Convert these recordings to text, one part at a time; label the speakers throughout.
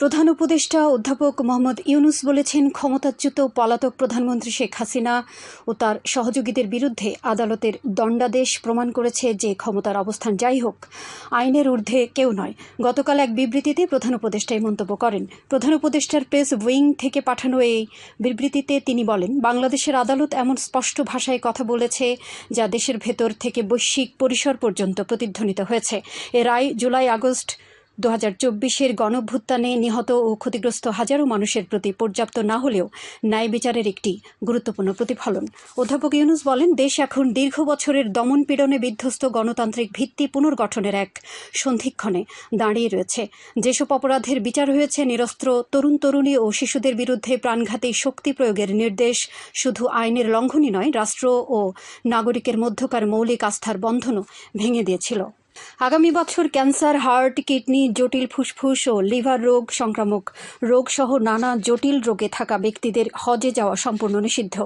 Speaker 1: প্রধান উপদেষ্টা অধ্যাপক মোহাম্মদ ইউনুস বলেছেন, ক্ষমতাচ্যুত পলাতক প্রধানমন্ত্রী শেখ হাসিনা ও তার সহযোগীদের বিরুদ্ধে আদালতের দণ্ডাদেশ প্রমাণ করেছে যে ক্ষমতার অবস্থান যাই হোক, আইনের ঊর্ধ্বে কেউ নয়। গতকাল এক বিবৃতিতে প্রধান উপদেষ্টা এই মন্তব্য করেন। প্রধান উপদেষ্টার প্রেস উইং থেকে পাঠানো এই বিবৃতিতে তিনি বলেন, বাংলাদেশের আদালত এমন স্পষ্ট ভাষায় কথা বলেছে যা দেশের ভেতর থেকে বৈশ্বিক পরিসর পর্যন্ত প্রতিধ্বনিত হয়েছে। এ রায় জুলাই আগস্ট দু হাজার চব্বিশের গণভ্যুত্থানে নিহত ও ক্ষতিগ্রস্ত হাজারো মানুষের প্রতি পর্যাপ্ত না হলেও ন্যায় বিচারের একটি গুরুত্বপূর্ণ প্রতিফলন। অধ্যাপক ইউনুস বলেন, দেশ এখন দীর্ঘ বছরের দমন পীড়নে বিধ্বস্ত গণতান্ত্রিক ভিত্তি পুনর্গঠনের এক সন্ধিক্ষণে দাঁড়িয়ে রয়েছে। যেসব অপরাধের বিচার হয়েছে, নিরস্ত্র, তরুণ তরুণী ও শিশুদের বিরুদ্ধে প্রাণঘাতী শক্তি প্রয়োগের নির্দেশ শুধু আইনের লঙ্ঘনই নয়, রাষ্ট্র ও নাগরিকের মধ্যকার মৌলিক আস্থার বন্ধনও ভেঙে দিয়েছিল। আগামী বছর ক্যান্সার, হার্ট, কিডনি, জটিল ফুসফুস ও লিভার রোগ সংক্রামক রোগ সহ নানা জটিল রোগে থাকা ব্যক্তিদের হজে যাওয়া সম্পূর্ণ নিষিদ্ধ।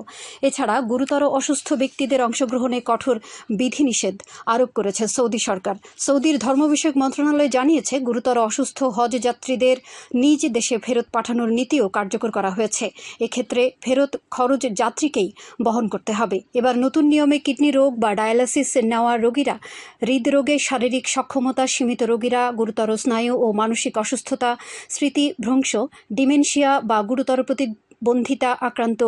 Speaker 1: এছাড়া গুরুতর অসুস্থ ব্যক্তিদের অংশগ্রহণে কঠোর বিধিনিষেধ আরোপ করেছে সৌদি সরকার। সৌদির ধর্ম বিষয়ক মন্ত্রণালয় জানিয়েছে, গুরুতর অসুস্থ হজ যাত্রীদের নিজ দেশে ফেরত পাঠানোর নীতিও কার্যকর করা হয়েছে। এক্ষেত্রে ফেরত খরচ যাত্রীকেই বহন করতে হবে। এবার নতুন নিয়মে কিডনি রোগ বা ডায়ালাসিস নেওয়া রোগীরা হৃদরোগে শারীরিক সক্ষমতা, সীমিত রোগীরা, গুরুতর স্নায়ু ও মানসিক অসুস্থতা, স্মৃতি স্মৃতিভ্রংশ ডিমেনশিয়া বা গুরুতর প্রতিবন্ধিতা আক্রান্ত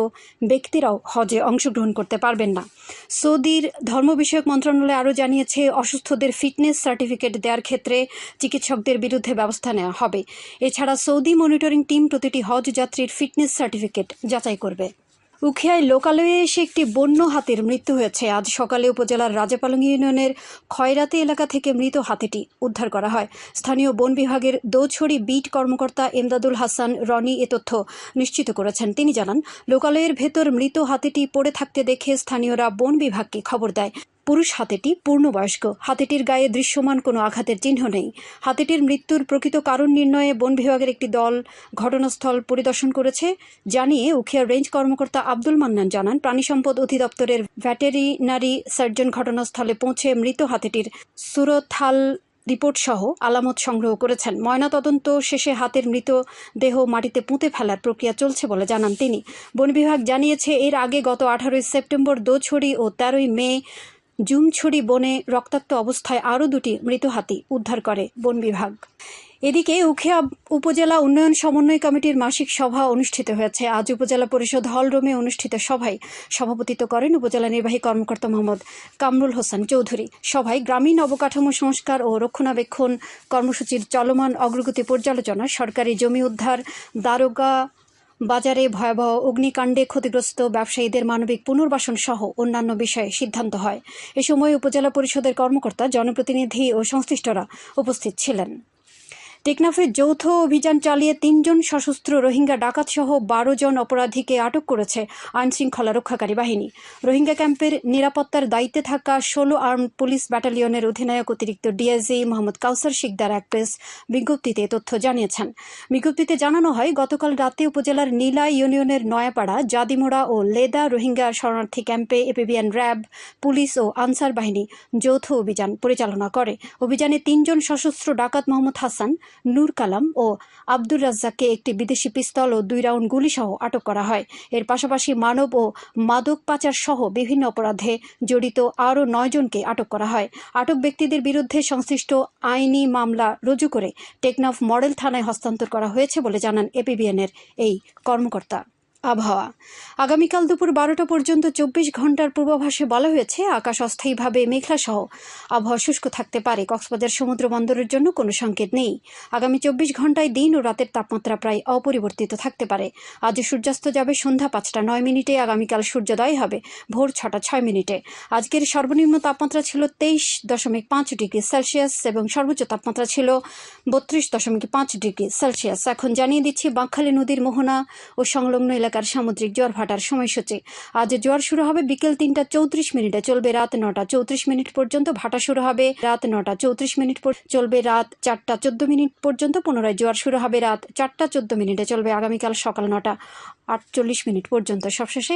Speaker 1: ব্যক্তিরাও হজে অংশগ্রহণ করতে পারবেন না। সৌদির ধর্ম বিষয়ক মন্ত্রণালয় আরও জানিয়েছে, অসুস্থদের ফিটনেস সার্টিফিকেট দেওয়ার ক্ষেত্রে চিকিৎসকদের বিরুদ্ধে ব্যবস্থা নেওয়া হবে। এছাড়া সৌদি মনিটরিং টিম প্রতিটি হজ যাত্রীর ফিটনেস সার্টিফিকেট যাচাই করবে। উখিয়ায় লোকালয়ে এসে একটি বন্য হাতির মৃত্যু হয়েছে। আজ সকালে উপজেলার রাজাপালং ইউনিয়নের খয়রাতি এলাকা থেকে মৃত হাতিটি উদ্ধার করা হয়। স্থানীয় বন বিভাগের দোছড়ি বিট কর্মকর্তা এমদাদুল হাসান রনি এ তথ্য নিশ্চিত করেছেন। তিনি জানান, লোকালয়ের ভেতর মৃত হাতিটি পড়ে থাকতে দেখে স্থানীয়রা বন বিভাগকে খবর দেয়। পুরুষ হাতিটি পূর্ণবয়স্ক। হাতিটির গায়ে দৃশ্যমান কোনো আঘাতের চিহ্ন নেই। হাতিটির মৃত্যুর প্রকৃত কারণ নির্ণয়ে বন বিভাগের একটি দল ঘটনাস্থল পরিদর্শন করেছে। জানিয়ে উখিয়ার রেঞ্জ কর্মকর্তা আব্দুল মান্নান জানান, প্রাণী সম্পদ অধিদপ্তরের ভ্যাটেরিনারি সার্জন ঘটনাস্থলে পৌঁছে মৃত হাতিটির সুরথাল রিপোর্ট সহ আলামত সংগ্রহ করেছেন। ময়নাতদন্ত শেষে হাতের মৃত দেহ মাটিতে পুঁতে ফেলার প্রক্রিয়া চলছে বলে জানান তিনি। বন বিভাগ জানিয়েছে, এর আগে গত আঠারোই সেপ্টেম্বর দোছড়ি ও তেরোই মে জুমছড়ি বনে রক্তাক্ত অবস্থায় আরও দুটি মৃত হাতি উদ্ধার করে বন বিভাগ। এদিকে উখিয়া উপজেলা উন্নয়ন সমন্বয় কমিটির মাসিক সভা অনুষ্ঠিত হয়েছে। আজ উপজেলা পরিষদ হল রুমে অনুষ্ঠিত সভায় সভাপতিত্ব করেন উপজেলা নির্বাহী কর্মকর্তা মোহাম্মদ কামরুল হোসেন চৌধুরী। সভায় গ্রামীণ অবকাঠামো সংস্কার ও রক্ষণাবেক্ষণ কর্মসূচির চলমান অগ্রগতি পর্যালোচনা, সরকারি জমি উদ্ধার, দারোগা বাজারে ভয়াবহ অগ্নিকাণ্ডে ক্ষতিগ্রস্ত ব্যবসায়ীদের মানবিক পুনর্বাসন সহ অন্যান্য বিষয়ে সিদ্ধান্ত হয়। এ সময় উপজেলা পরিষদের কর্মকর্তা, জনপ্রতিনিধি ও সংশ্লিষ্টরা উপস্থিত ছিলেন। টেকনাফে যৌথ অভিযান চালিয়ে তিনজন সশস্ত্র রোহিঙ্গা ডাকাত সহ বারো জন অপরাধীকে আটক করেছে আইন শৃঙ্খলা রক্ষাকারী বাহিনী। রোহিঙ্গা ক্যাম্পের নিরাপত্তার দায়িত্বে থাকা ষোলো আর্ম পুলিশ ব্যাটালিয়নের অধিনায়ক অতিরিক্ত ডিআইজি মোহাম্মদ কাউসার শিকদার এক প্রেস বিজ্ঞপ্তিতে তথ্য জানিয়েছেন। বিজ্ঞপ্তিতে জানানো হয়, গতকাল রাতে উপজেলার নীলা ইউনিয়নের নয়াপাড়া, জাদিমোড়া ও লেদা রোহিঙ্গা শরণার্থী ক্যাম্পে এপিবিএন র্যাব, পুলিশ ও আনসার বাহিনী যৌথ অভিযান পরিচালনা করে। অভিযানে তিনজন সশস্ত্র ডাকাত মোহাম্মদ হাসান নূর কালাম ও আব্দুর রাজ্জাককে একটি বিদেশি পিস্তল ও দুই রাউন্ড গুলিসহ আটক করা হয়। এর পাশাপাশি মানব ও মাদক পাচার সহ বিভিন্ন অপরাধে জড়িত আরও নয়জনকে আটক করা হয়। আটক ব্যক্তিদের বিরুদ্ধে সংশ্লিষ্ট আইনি মামলা রুজু করে টেকনাফ মডেল থানায় হস্তান্তর করা হয়েছে বলে জানান এপিবিএনের এই কর্মকর্তা। আবহাওয়া। আগামীকাল দুপুর বারোটা পর্যন্ত চব্বিশ ঘণ্টার পূর্বাভাসে বলা হয়েছে, আকাশ অস্থায়ীভাবে মেঘলা সহ আবহাওয়া শুষ্ক থাকতে পারে। কক্সবাজার সমুদ্র বন্দরের জন্য কোনো সংকেত নেই। আগামী চব্বিশ ঘন্টায় দিন ও রাতের তাপমাত্রা প্রায় অপরিবর্তিত থাকতে পারে। আজ সূর্যাস্ত যাবে সন্ধ্যা পাঁচটা নয় মিনিটে, আগামীকাল সূর্যোদয় হবে ভোর ছটা ছয় মিনিটে। আজকের সর্বনিম্ন তাপমাত্রা ছিল তেইশ দশমিক পাঁচ ডিগ্রি সেলসিয়াস এবং সর্বোচ্চ তাপমাত্রা ছিল বত্রিশ দশমিক পাঁচ ডিগ্রি সেলসিয়াস। এখন জানিয়ে দিচ্ছি, বাঁকখালী নদীর মোহনা ও সংলগ্ন এলাকার সামুদ্রিক জ্বর ভাটার সময়সূচি। আজ জ্বর শুরু হবে বিকেল তিনটা চৌত্রিশ মিনিটে, চলবে রাত নটা চৌত্রিশ মিনিট পর্যন্ত, ভাটা শুরু হবে রাত নটা চৌত্রিশ মিনিট চলবে রাত চারটা চোদ্দ মিনিট পর্যন্ত, পুনরায় জ্বর শুরু হবে রাত চারটা চোদ্দ মিনিটে, চলবে আগামীকাল সকাল নটা আটচল্লিশ মিনিট পর্যন্ত। সবশেষে